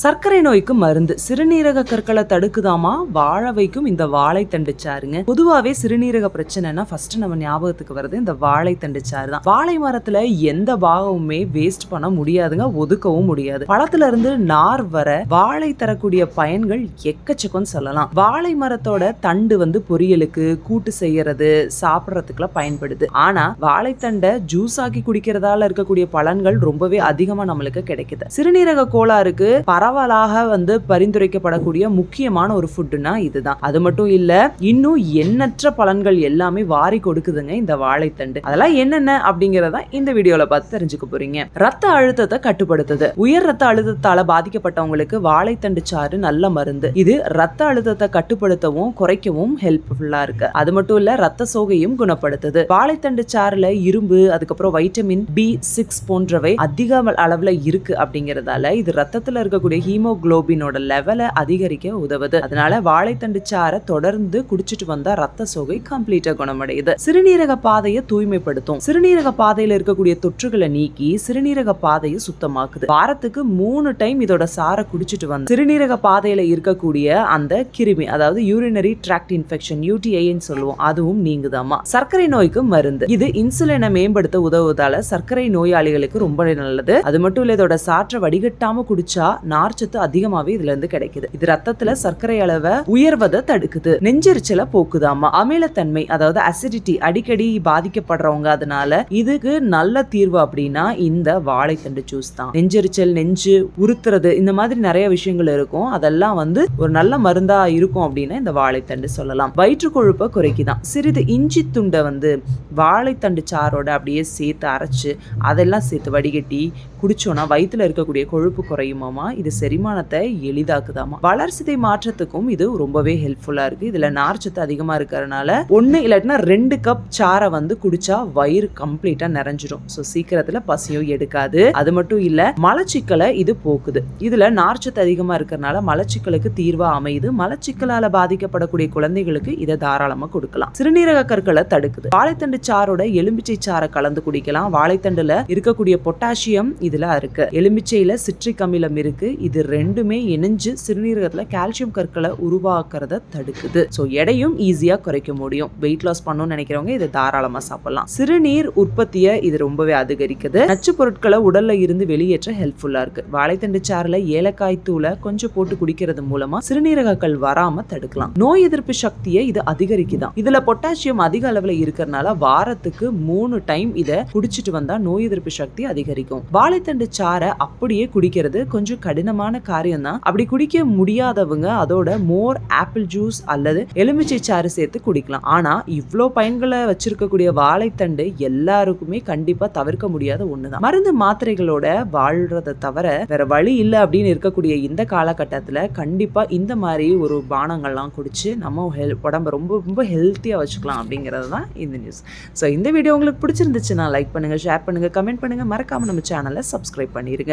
சர்க்கரை நோய்க்கு மருந்து. சிறுநீரக கற்களை தடுக்குதாமா? வாழ வைக்கும் இந்த வாழைத்தண்டு சாருங்க பொதுவாவே சிறுநீரக பிரச்சனைனா ஃபர்ஸ்ட் நம்ம ஞாபகத்துக்கு வருது இந்த வாழைத்தண்டு சாறு தான் வாழை மரத்துல எந்த பாகமுமே வேஸ்ட் பண்ண முடியாதுங்க ஒதுக்கவும் முடியாது. பழத்துல இருந்து நார் வர வாழை தரக்கூடிய பயன்கள் எக்கச்சக்கம் சொல்லலாம். வாழை மரத்தோட தண்டு வந்து பொரியலுக்கு கூட்டு செய்யறது சாப்பிட்றதுக்குலாம் பயன்படுது. ஆனா வாழைத்தண்டை ஜூஸ் ஆக்கி குடிக்கிறதால இருக்கக்கூடிய பலன்கள் ரொம்பவே அதிகமா நம்மளுக்கு கிடைக்குது. சிறுநீரக கோளாறுக்கு பரவலாக வந்து பரிந்துரைக்கப்படக்கூடிய முக்கியமான ஒரு ஃபுட்டுனா இதுதான். அது மட்டும் இல்ல இன்னும் எண்ணற்ற பலன்கள் எல்லாமே வாரி கொடுக்குதுங்க இந்த வாழைத்தண்டு. அதெல்லாம் என்னென்ன அப்படிங்கறத இந்த வீடியோல பார்த்து தெரிஞ்சுக்க போறீங்க. ரத்த அழுத்தத்தை கட்டுப்படுத்துது. உயர் ரத்த அழுத்தத்தால பாதிக்கப்பட்டவங்களுக்கு வாழைத்தண்டு சாறு நல்ல மருந்து. இது ரத்த அழுத்தத்தை கட்டுப்படுத்தவும் குறைக்கவும் ஹெல்ப்ஃபுல்லா இருக்கு. அது மட்டும் இல்ல ரத்த சோகையும் குணப்படுத்துது. வாழைத்தண்டு சாறுல இரும்பு அதுக்கப்புறம் வைட்டமின் பி சிக்ஸ் போன்றவை அதிக அளவுல இருக்கு அப்படிங்கறதால இது ரத்தத்துல இருக்கக்கூடிய ஹீமோகுளோபினோட லெவலை அதிகரிக்க உதவுது. அதனால வாழைத்தண்டு சாறை தொடர்ந்து குடிச்சிட்டு வந்தா ரத்த சோகை கம்ப்ளீட்டா குணமடையுது. சிறுநீரக பாதையை தூய்மைப்படுத்தும். சிறுநீரக பாதையில இருக்கக்கூடிய தொற்றுகளை நீக்கி சிறுநீரக பாதையை சுத்தமாக்குது. வாரத்துக்கு மூணு டைம் இதோட சாரை குடிச்சிட்டு வந்து சிறுநீரக பாதையில இருக்கக்கூடிய அந்த கிருமி அதாவது யூரினரி டிராக்ட் இன்ஃபெக்ஷன் யூடிஐன்னு சொல்லுவோம் அதுவும் நீங்குதாமா? சர்க்கரை நோய்க்கு மருந்து. இது இன்சுலினை மேம்படுத்த உதவுவதால சர்க்கரை நோயாளிகளுக்கு ரொம்ப நல்லது. அது மட்டும் இல்ல இதோட சாற்றை வடிகட்டாம குடிச்சா நார்ச்சத்து அதிகமாவே இதுல இருந்து கிடைக்குது. இது ரத்தத்துல சர்க்கரை அளவை உயர்வதை தடுக்குது. நெஞ்செரிச்சலை போக்குதாமா அமிலத்தன்மை அதாவது அசிடிட்டி அடிக்கடி பாதிக்கப்படுறவங்க அதனால இதுக்கு நல்ல தீர்வு அப்படின்னா இந்த வாழைத்தண்டு ஜூஸ் தான். நெஞ்செரிச்சல் நெஞ்சு உறுத்துறது இந்த மாதிரி நிறைய விஷயங்கள் இருக்கும். அதெல்லாம் வந்து ஒரு நல்ல மருந்தா இருக்கும் அப்படின்னா இந்த வாழைத்தண்டு சொல்லலாம். வயிற்று கொழுப்பை குறைக்குதான். சிறிது இஞ்சி துண்டை வந்து வாழைத்தண்டு சாரோட அப்படியே சேர்த்து அரைச்சு அதெல்லாம் சேர்த்து வடிகட்டி குடிச்சோன்னா வயிற்றுல இருக்கக்கூடிய கொழுப்பு குறையுமாமா இது செரிமானத்தை எளிதாக்குதாமா. வளர்சிதை மாற்றத்துக்கும் இது ரொம்பவே ஹெல்ப்ஃபுல்லா இருக்கு. இதுல நார்ச்சத்து அதிகமா இருக்கிறதுனால ஒன்னு இல்லாட்டினா ரெண்டு கப் சாரை வந்து குடிச்சா வயிறு கம்ப்ளீட்டா நிறைஞ்சிடும் ஸோ சீக்கிரத்துல பசியும் எடுக்காது. அது மட்டும் இல்ல மலச்சிக்கலை இது போக்குது. இதுல நார்ச்சத்து அதிகமா இருக்கிறதுனால மலச்சிக்கலுக்கு தீர்வா அமையுது. மலச்சிக்கலால பாதிக்கப்படக்கூடிய குழந்தைகளுக்கு இதை தாராளமா கொடுக்கலாம். சிறுநீரக கற்களை தடுக்குது. வாழைத்தண்டு சாரோட எலும்பிச்சை சாறை கலந்து குடிக்கலாம். வாழைத்தண்டுல இருக்கக்கூடிய பொட்டாசியம் இதுல இருக்கு. எலும்பிச்சையில சிட்ரிக் அமிலம் இருக்கு. இது ரெண்டுமே இணைஞ்சு சிறுநீரகத்தில் கால்சியம் கற்களை உருவாக்குறத தடுக்குது. ஸோ எடையும் ஈஸியா குறைக்க முடியும். வெயிட் லாஸ் பண்ணணும்னு நினைக்கிறவங்க இதை தாராளமா சாப்பிடலாம். சிறுநீர் உற்பத்தியை இது ரொம்பவே அதிகரிக்குது. நச்சு பொருட்களை உடல்ல இருந்து வெளியேற்ற ஹெல்ப்ஃபுல்லா இருக்கு. வாழைத்தண்டு சாறுல ஏலக்காய் தூளை கொஞ்சம் போட்டு குடிக்கிறது மூலமா சிறுநீரகங்கள் வராம தடுக்கலாம். நோய் எதிர்ப்பு சக்தியை இது அதிகரிக்குதான் இதுல பொட்டாசியம் அதிக அளவுல இருக்கிறதுனால வாரத்துக்கு மூணு டைம் இதை குடிச்சிட்டு வந்தா நோய் எதிர்ப்பு சக்தி அதிகரிக்கும். வாழைத்தண்டு சாறை அப்படியே குடிக்கிறது கொஞ்சம் கடினமான காரியம் தான் அப்படி குடிக்க முடியாதவங்க அதோட மோர் ஆப்பிள் ஜூஸ் அல்லது எலுமிச்சை சாறு சேர்த்து குடிக்கலாம். ஆனா இவ்வளோ பயன்களை வச்சிருக்கக்கூடிய வாழைத்தண்டு எல்லாருக்குமே கண்டிப்பா தவிர்க்க முடியாத ஒண்ணுதான். மருந்து மாத்திரைகளோட வாழ்றதை தவிர வேற வழி இல்லை அப்படின்னு இருக்கக்கூடிய இந்த காலகட்டத்துல கண்டிப்பா இந்த மாதிரி ஒரு பானங்கள்லாம் குடிச்சு நம்ம ஹெல் உடம்ப ரொம்ப ரொம்ப ஹெல்த்தியா வச்சுக்கலாம் அப்படிங்கிறது தான் இந்த நியூஸ் ஸோ இந்த வீடியோ உங்களுக்கு பிடிச்சிருந்துச்சுன்னா லைக் பண்ணுங்க ஷேர் பண்ணுங்க கமெண்ட் பண்ணுங்க. மறக்காம நம்ம சேனலை சப்ஸ்கிரைப் பண்ணிருங்க.